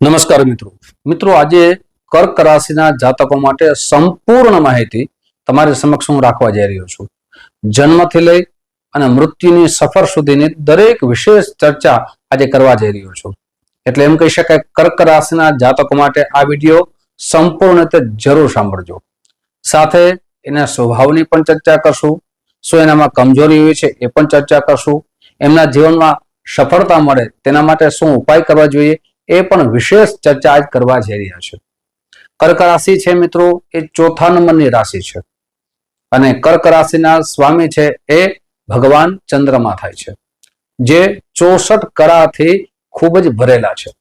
નમસ્કાર મિત્રો. મિત્રો, આજે કર્ક રાશિના જાતકો માટે સંપૂર્ણ માહિતી તમારી સમક્ષ હું રાખવા જઈ રહ્યો છું. જન્મથી લઈ અને મૃત્યુની સફર સુધીની દરેક વિશેષ ચર્ચા આજે કરવા જઈ રહ્યો છું. એટલે એમ કહી શકાય, કર્ક રાશિના જાતકો માટે આ વીડિયો સંપૂર્ણ રીતે જરૂર સાંભળજો. સાથે એના સ્વભાવની પણ ચર્ચા કરશું. શું એનામાં કમજોરી હોય છે એ પણ ચર્ચા કરશું. એમના જીવનમાં સફળતા મળે તેના માટે શું ઉપાય કરવા જોઈએ એ પણ વિશેષ ચર્ચા આજ કરવા જઈ રહ્યા છે. કર્ક રાશિ છે મિત્રો, એ ચોથા નંબરની રાશિ છે. અને કર્ક રાશિના સ્વામી છે એ ભગવાન ચંદ્રમાં થાય છે. જે ચોસઠ કળાથી ખૂબ જ ભરેલા છે.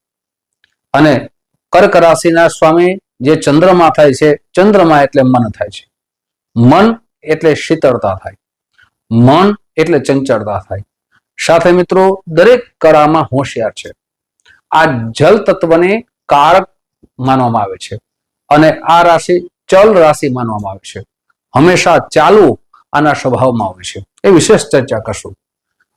અને કર્ક રાશિના સ્વામી જે ચંદ્રમાં થાય છે, ચંદ્રમાં એટલે મન થાય છે. મન એટલે શીતળતા થાય. મન એટલે ચંચળતા થાય. સાથે મિત્રો, દરેક કળામાં હોશિયાર છે. આ જલ તત્વને કારક માનવામાં આવે છે અને આ રાશિ ચલ રાશિ માનવામાં આવે છે. હંમેશા ચાલુ આના સ્વભાવમાં હોય છે. એ વિશેષ ચર્ચા કરશું.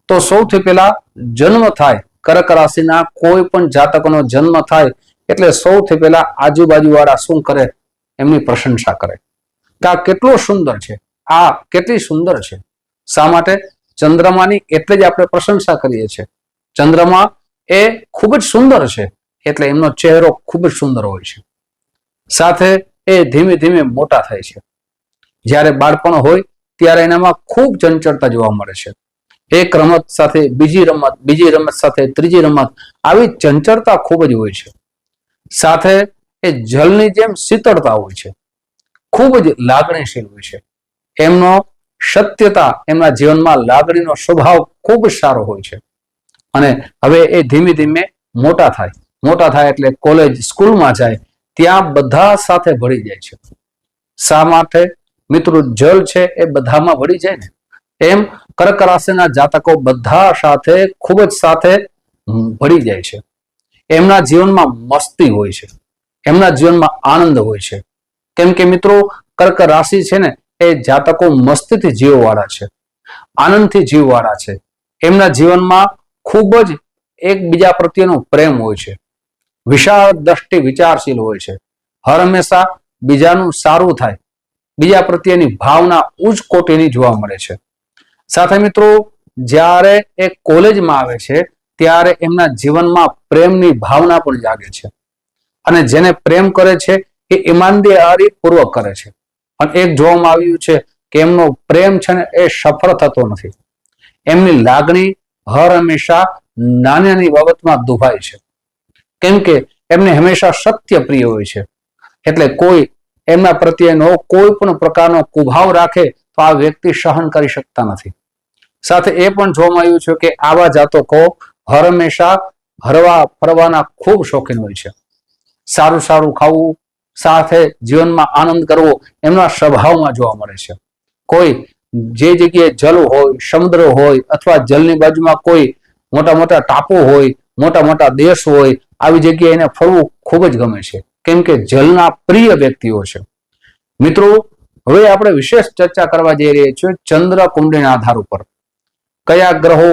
તો સૌથી પહેલા જન્મ થાય કર્ક રાશિના કોઈ પણ જાતકનો જન્મ થાય એટલે સૌથી પહેલા આજુબાજુ વાળા શું કરે? એમની પ્રશંસા કરે. કે આ કેટલો સુંદર છે. આ કેટલી સુંદર છે. શા માટે? ચંદ્રમાની એટલે જ આપણે પ્રશંસા કરીએ છીએ. ચંદ્રમા એ ખૂબ જ સુંદર છે. એટલે એમનો ચહેરો ખૂબ જ સુંદર હોય છે. સાથે એ ધીમે ધીમે મોટા થાય છે. જ્યારે બાળપણ હોય ત્યારે એનામાં ખૂબ ચંચળતા જોવા મળે છે. એક રમત સાથે બીજી રમત બીજી રમત સાથે ત્રીજી રમત, આવી ચંચળતા ખૂબ જ હોય છે. સાથે એ જલની જેમ શીતળતા હોય છે. ખૂબ જ લાગણીશીલ હોય છે. એમનો સત્યતા, એમના જીવનમાં લાગણીનો સ્વભાવ ખૂબ સારો હોય છે. અને હવે એ ધીમે ધીમે મોટા થાય. મોટા થાય એટલે કોલેજ સ્કૂલમાં જાય, ત્યાં બધા સાથે ભળી જાય છે. શા માટે? મિત્રો જલ છે એ બધામાં ભળી જાય ને. એમ કર્ક રાશિના જાતકો બધા સાથે ખૂબ જ સાથે ભળી જાય છે. એમના જીવનમાં મસ્તી હોય છે. એમના જીવનમાં આનંદ હોય છે. કેમ કે મિત્રો, કર્ક રાશિ છે ને, એ જાતકો મસ્તીથી જીવવાળા છે. આનંદથી જીવવાળા છે. એમના જીવનમાં ખૂબ જ એકબીજા પ્રત્યેનો પ્રેમ હોય છે. વિશાળ દ્રષ્ટિ વિચારશીલ હોય છે. હર હંમેશા બીજાનું સારું થાય. બીજા પ્રત્યેની ભાવના ઉચ્ચ કોટીની જોવા મળે છે. સાથે મિત્રો, જ્યારે એ કોલેજમાં આવે છે, ત્યારે એમના જીવનમાં પ્રેમની ભાવના પણ જાગે છે. અને જેને પ્રેમ કરે છે, એ ઈમાનદારી પૂર્વક કરે છે. પણ એક જોવામાં આવ્યું છે કે એમનો પ્રેમ છે ને એ સફળ થતો નથી. એમની લાગણી હર હંમેશા નાની બાબતમાં દુભાય છે. કેમ કે એમને હંમેશા સત્ય પ્રિય હોય છે. એટલે કોઈ એમના પ્રત્યેનો કોઈ પણ પ્રકારનો કુભાવ રાખે તો આ વ્યક્તિ સહન કરી શકતા નથી. સાથે એ પણ જોવામાં આવ્યું છે કે આવા જાતકો હર હંમેશા હરવા ફરવાના ખૂબ શોખીન હોય છે. સારું સારું ખાવું, સાથે જીવનમાં આનંદ કરવો, એમના સ્વભાવમાં જોવા મળે છે. કોઈ જે જગ્યાએ જલ હોય, સમુદ્ર હોય અથવા જલની બાજુમાં કોઈ મોટા મોટા ટાપુ હોય, મોટા મોટા દેશ હોય, આવી જગ્યાએ એને ફરવું ખૂબ જ ગમે છે. કેમ કે જલના પ્રિય વ્યક્તિઓ છે. મિત્રો, હવે આપણે વિશેષ ચર્ચા કરવા જઈ રહ્યા છીએ ચંદ્ર કુંડળીના આધાર ઉપર. કયા ગ્રહો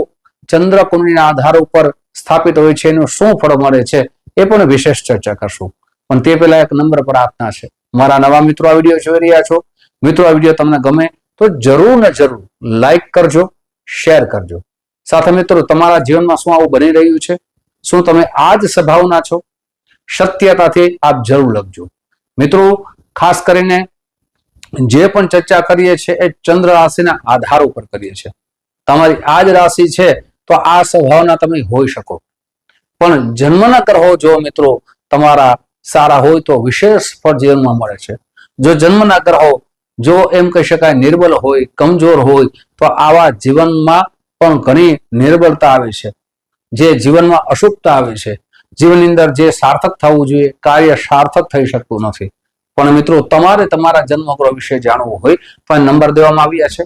ચંદ્ર કુંડળીના આધાર ઉપર સ્થાપિત હોય છે એનું શું ફળ મળે છે એ પણ વિશેષ ચર્ચા કરશું. પણ તે પહેલા એક નંબર પર આપના છે. મારા નવા મિત્રો આ વીડિયો જોઈ રહ્યા છો. મિત્રો, આ વીડિયો તમને ગમે તો જરૂર ને જરૂર લાઈક કરજો શેર કરજો. સાથે મિત્રો, તમારા જીવનમાં શું આવું બની રહ્યું છે? શું તમે આ જ સ્વભાવના છો? સત્યતાથી આપ જરૂર લખજો. મિત્રો, ખાસ કરીને જે પણ ચર્ચા કરીએ છીએ એ ચંદ્ર રાશિના આધાર ઉપર કરીએ છીએ. તમારી આ જ રાશિ છે તો આ સ્વભાવના તમે હોઈ શકો. પણ જન્મના ગ્રહો જો મિત્રો તમારા સારા હોય તો વિશેષ ફળ જીવનમાં મળે છે. જો જન્મના ગ્રહો જો એમ કહી શકાય નિર્બલ હોય, કમજોર હોય, તો આવા જીવનમાં પણ ઘણી નિર્બળતા આવે છે. જે જીવનમાં અશુભતા આવે છે. જીવનની અંદર જે સાર્થક થવું જોઈએ, કાર્ય સાર્થક થઈ શકતું નથી. પણ મિત્રો, તમારે તમારા જન્મગ્રહ વિશે જાણવું હોય, તો નંબર દેવામાં આવ્યા છે.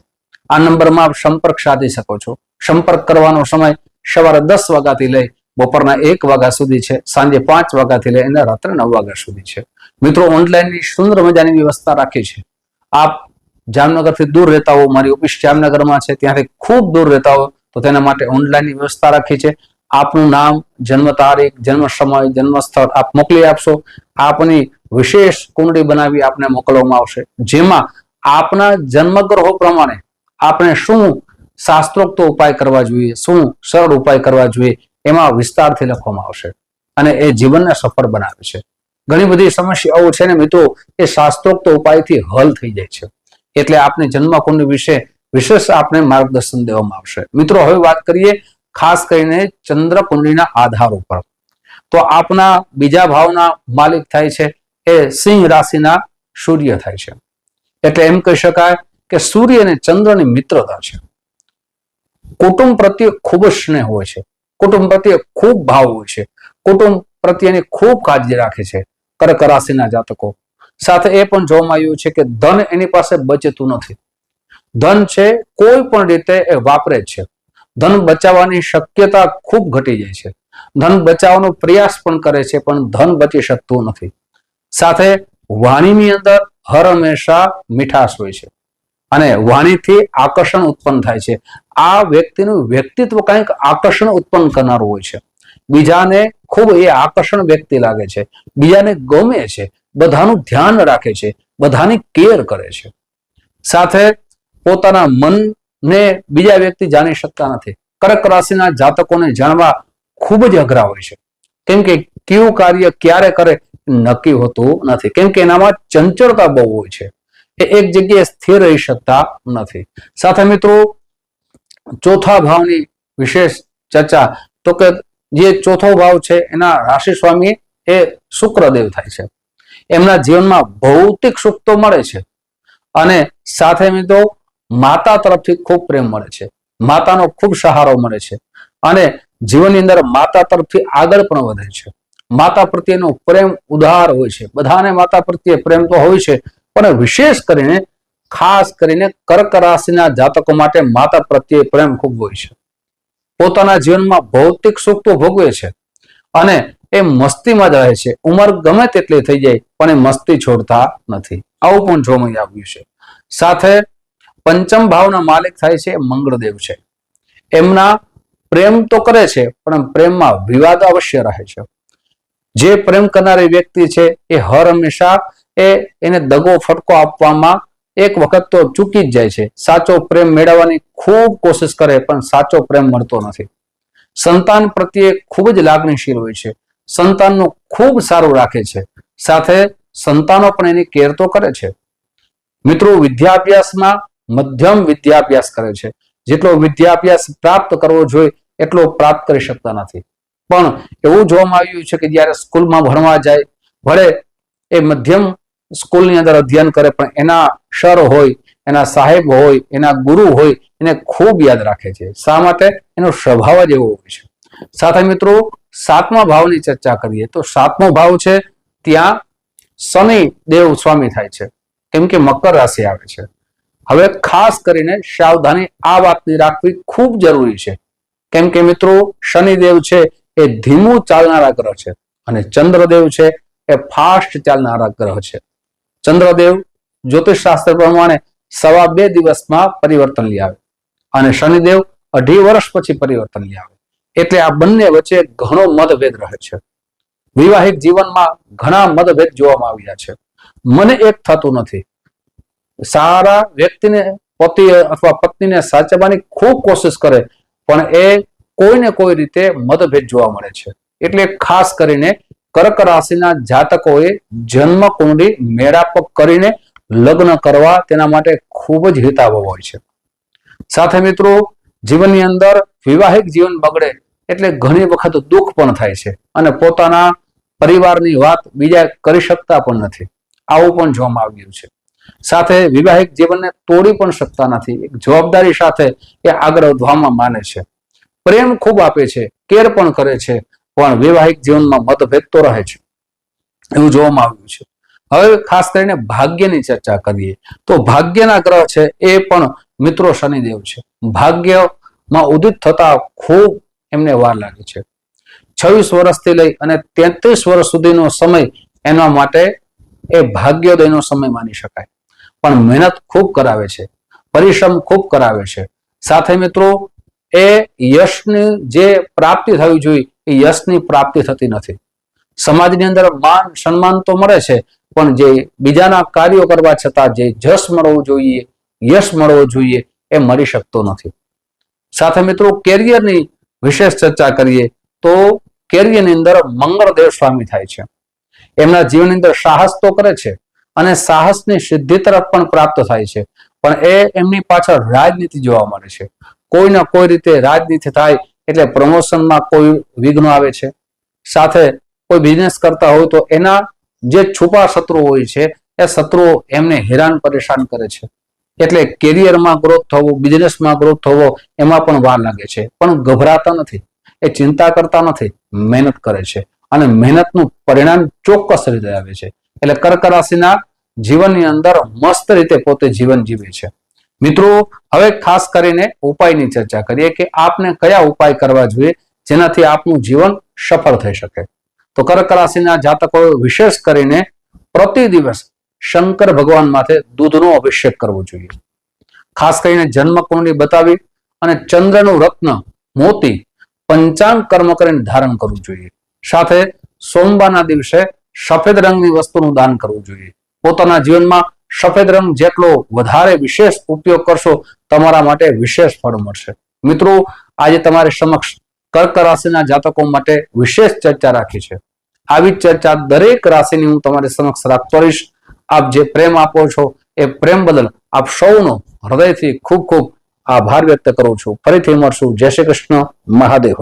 આ નંબરમાં આપ સંપર્ક સાધી શકો છો. સંપર્ક કરવાનો સમય સવારે દસ વાગ્યાથી લઈ બપોરના એક વાગ્યા સુધી છે. સાંજે પાંચ વાગ્યાથી લઈ અને રાત્રે નવ વાગ્યા સુધી છે. મિત્રો ઓનલાઈનની સુંદર મજાની વ્યવસ્થા રાખી છે. આપ જામનગરથી દૂર રહેતા હો મારી ઓફિસ જામનગરમાં છે, ત્યાંથી ખૂબ દૂર રહેતા હો તો તેના માટે ઓનલાઈનની વ્યવસ્થા રાખી છે. આપનું નામ, જન્મ તારીખ, જન્મ સમય, જન્મ સ્થળ આપ મોકલી આપશો. આપની વિશેષ કુંડળી બનાવી આપને મોકલવામાં આવશે. જેમાં આપના જન્મગ્રહો પ્રમાણે આપણે શું શાસ્ત્રોક્ત ઉપાય કરવા જોઈએ, શું સરળ ઉપાય કરવા જોઈએ, એમાં વિસ્તારથી લખવામાં આવશે. અને એ જીવનને સફળ બનાવે છે. ઘણી બધી સમસ્યાઓ છે ને મિત્રો, એ શાસ્ત્રોક્ત ઉપાયથી હલ થઈ જાય છે. એટલે આપને જન્મકુંડ વિશે વિશેષ આપને માર્ગદર્શન દેવામાં આવશે. મિત્રો, હવે વાત કરીએ ખાસ કરીને ચંદ્રકુંડળીના આધાર ઉપર તો આપના બીજા ભાવના માલિક થાય છે એ સિંહ રાશિના સૂર્ય થાય છે. એટલે એમ કહી શકાય કે સૂર્ય અને ચંદ્રની મિત્રતા છે. કુટુંબ પ્રત્યે ખૂબ જ સ્નેહ હોય છે. કુટુંબ પ્રત્યે ખૂબ ભાવ હોય છે. કુટુંબ પ્રત્યેની ખૂબ કાળજી રાખે છે. કર્ક રાશિના જાતકો. સાથે એ પણ જોવામાં આવ્યું છે કે ધન એની પાસે બચતું નથી. ધન છે કોઈ પણ રીતે એ વાપરે છે. ધન બચાવવાની શક્યતા ખૂબ ઘટી જાય છે. ધન બચાવવાનો પ્રયાસ પણ કરે છે, પણ ધન બચી શકતું નથી. સાથે વાણીની અંદર હર હંમેશા મીઠાશ હોય છે અને વાણીથી આકર્ષણ ઉત્પન્ન થાય છે. આ વ્યક્તિનું વ્યક્તિત્વ કંઈક આકર્ષણ ઉત્પન્ન કરનારું હોય છે. બીજાને ખૂબ એ આકર્ષણ વ્યક્તિ લાગે છે. બીજાને ગમે છે, બધાનું ધ્યાન રાખે છે, બધાની કેર કરે છે. સાથે પોતાના મનને બીજા વ્યક્તિ જાણી શકતા નથી. કર્ક રાશિના જાતકોને જાણવા ખૂબ જ અઘરા હોય છે. કેમ કે કયું કાર્ય ક્યારે કરે નક્કી હોતું નથી. કેમ કે એનામાં ચંચળતા બહુ હોય છે. એ એક જગ્યાએ સ્થિર રહી શકતા નથી. સાથે મિત્રો, ચોથા ભાવની વિશેષ ચર્ચા તો કે જે ચોથો ભાવ છે એના રાશિ સ્વામી એ શુક્રદેવ થાય છે. એમના જીવનમાં ભૌતિક સુખ તો મળે છે. અને સાથે મિત્રો માતા તરફથી ખૂબ પ્રેમ મળે છે. માતાનો ખૂબ સહારો મળે છે. અને જીવનની અંદર માતા તરફથી આગળ પણ વધે છે. માતા પ્રત્યેનો પ્રેમ ઉદાર હોય છે. બધાને માતા પ્રત્યે પ્રેમ તો હોય છે. પણ વિશેષ કરીને, ખાસ કરીને કર્ક રાશિના જાતકો માટે માતા પ્રત્યે પ્રેમ ખૂબ હોય છે. પોતાના જીવનમાં ભૌતિક સુખ તો ભોગવે છે. અને એ મસ્તીમાં જ રહે છે. ઉંમર ગમે તેટલી થઈ જાય, પણ એ મસ્તી છોડતા નથી. આવું પણ જોવામાં આવ્યું છે. સાથે પંચમ ભાવના માલિક થાય છે મંગળદેવ છે. એમના પ્રેમ તો કરે છે, પણ પ્રેમમાં વિવાદ અવશ્ય રહે છે. જે પ્રેમ કરનારી વ્યક્તિ છે એ હર હંમેશા એ એને દગો ફટકો આપવામાં એક વખત તો ચૂકી જ જાય છે. સાચો પ્રેમ મેળવવાની ખૂબ કોશિશ કરે, પણ સાચો પ્રેમ મળતો નથી. સંતાન પ્રત્યે ખૂબ જ લાગણીશીલ હોય છે. સંતાનનું ખૂબ સારું રાખે છે. સાથે સંતાનો પણ એની કેર તો કરે છે. મિત્રો, વિદ્યાભ્યાસમાં મધ્યમ વિદ્યાભ્યાસ કરે છે. જેટલો વિદ્યાભ્યાસ પ્રાપ્ત કરવો જોઈએ, એટલો પ્રાપ્ત કરી શકતા નથી. પણ એવું જોવામાં આવ્યું છે કે જ્યારે સ્કૂલમાં ભણવા જાય ભલે એ મધ્યમ સ્કૂલની અંદર અધ્યયન કરે, પણ એના સર હોય, એના સાહેબ હોય, એના ગુરુ હોય, એને ખૂબ યાદ રાખે છે. શા માટે? એનો સ્વભાવ જ એવો હોય છે. સાથે મિત્રો, સાતમા ભાવની ચર્ચા કરીએ તો સાતમો ભાવ છે, ત્યાં શનિ દેવ સ્વામી થાય છે. કેમ કે મકર રાશિ આવે છે. હવે ખાસ કરીને સાવધાની આ વાતની રાખવી ખૂબ જરૂરી છે. કેમ કે મિત્રો, શનિદેવ છે એ ધીમું ચાલનારા ગ્રહ છે અને ચંદ્રદેવ છે એ ફાસ્ટ ચાલનારા ગ્રહ છે. ચંદ્રદેવ જ્યોતિષ શાસ્ત્ર પ્રમાણે સવા બે દિવસમાં પરિવર્તન લઈ આવે અને શનિદેવ અઢી વર્ષ પછી પરિવર્તન લઈ આવે. એટલે આ બંને વચ્ચે ઘણો મતભેદ રહે છે. વિવાહિક જીવનમાં ઘણા મતભેદ જોવામાં આવ્યા છે. મને એક થતું નથી. સારા વ્યક્તિને, પતિ અથવા પત્નીને સાચવવાની ખૂબ કોશિશ કરે, પણ એ કોઈને કોઈ રીતે મતભેદ જોવા મળે છે. એટલે ખાસ કરીને કર્ક રાશિના જાતકોએ જન્મ કુંડળી મેળાપ કરીને લગ્ન કરવા તેના માટે ખૂબ જ હિતાવહ હોય છે. સાથે મિત્રો, જીવનની અંદર વિવાહિક જીવન બગડે એટલે ઘણી વખત દુઃખ પણ થાય છે અને પોતાના પરિવારની વાત બીજા કરી શકતા પણ નથી. આવું પણ જોવામાં આવ્યું છે. સાથે વિવાહિક જીવનને તોડી પણ શકતા નથી. એક જવાબદારી સાથે એ આગળ વધવામાં માને છે. પ્રેમ ખૂબ આપે છે, કેર પણ કરે છે. પણ વૈવાહિક જીવનમાં મતભેદ તો રહે છે. એવું જોવામાં આવ્યું છે. હવે ખાસ કરીને ભાગ્યની ચર્ચા કરીએ તો ભાગ્યના ગ્રહ છે એ પણ મિત્રો શનિદેવ છે. ભાગ્યમાં ઉદિત થતા ખૂબ એમને વાર લાગે છે. છવ્વીસ વર્ષથી લઈ અને તેત્રીસ વર્ષ સુધીનો સમય એના માટે એ ભાગ્યોદયનો સમય માની શકાય. પણ મહેનત ખૂબ કરાવે છે. પરિશ્રમ ખૂબ કરાવે છે. સાથે મિત્રો, એ યશની જે પ્રાપ્તિ થવી જોઈએ એ યશની પ્રાપ્તિ થતી નથી. સમાજની અંદર માન, સન્માન તો મળે છે, પણ જે બીજાના કાર્યો કરવા છતાં જે જશ મળવું જોઈએ, યશ મળવો જોઈએ, એ મળી શકતો નથી. સાથે મિત્રો, કેરિયરની વિશેષ ચર્ચા કરીએ, તો કેરિયરની અંદર મંગળદેવ સ્વામી થાય છે. એમના જીવનની અંદર સાહસ તો કરે છે, અને સાહસની સિદ્ધિ તરફ પણ પ્રાપ્ત થાય છે, પણ એ એમની પાછળ રાજનીતિ જોવા મળે છે. કોઈ ના કોઈ રીતે રાજનીતિ થાય એટલે પ્રમોશનમાં કોઈ વિઘ્ન આવે છે. સાથે કોઈ બિઝનેસ કરતા હોય તો એના જે છુપા શત્રુઓ હોય છે, એ શત્રુઓ એમને હેરાન પરેશાન કરે છે. એટલે કેરિયરમાં ગ્રોથ થવો બિઝનેસમાં ગ્રોથ થવો, એમાં પણ વાર લાગે છે. પણ ગભરાતા નથી. એ ચિંતા કરતા નથી. મહેનત કરે છે. અને મહેનતનું પરિણામ ચોક્કસ રીતે આવે છે. એટલે કર્ક રાશિના જીવનની અંદર મસ્ત રીતે પોતે જીવન જીવે છે. મિત્રો, હવે ખાસ કરીને ઉપાયની ચર્ચા કરીએ કે આપને કયા ઉપાય કરવા જોઈએ જેનાથી આપનું જીવન સફળ થઈ શકે. તો કર્ક રાશિના જાતકો વિશેષ કરીને પ્રતિ દિવસ શંકર ભગવાન માથે દૂધનો અભિષેક કરવો જોઈએ. ખાસ કરીને જન્મ કુંડળી બતાવી અને ચંદ્રનું રત્ન મોતી પંચાંગ કર્મ કરીને ધારણ કરવું જોઈએ. સાથે સોમવારના દિવસે સફેદ રંગની વસ્તુનું દાન કરવું જોઈએ. પોતાના જીવનમાં સફેદ રંગ જેટલો વધારે વિશેષ ઉપયોગ કરશો, તમારા માટે વિશેષ ફળ મળશે. મિત્રો, આજે તમારી સમક્ષ કર્ક રાશિના જાતકો માટે વિશેષ ચર્ચા રાખી છે. આવી ચર્ચા દરેક રાશિની હું તમારી સમક્ષ રાખતો રહીશ. આપ જે પ્રેમ આપો છો, એ પ્રેમ બદલ આપ સૌનો હૃદયથી ખૂબ ખૂબ આભાર વ્યક્ત કરું છું. ફરીથી મળશું. જય શ્રી કૃષ્ણ. મહાદેવ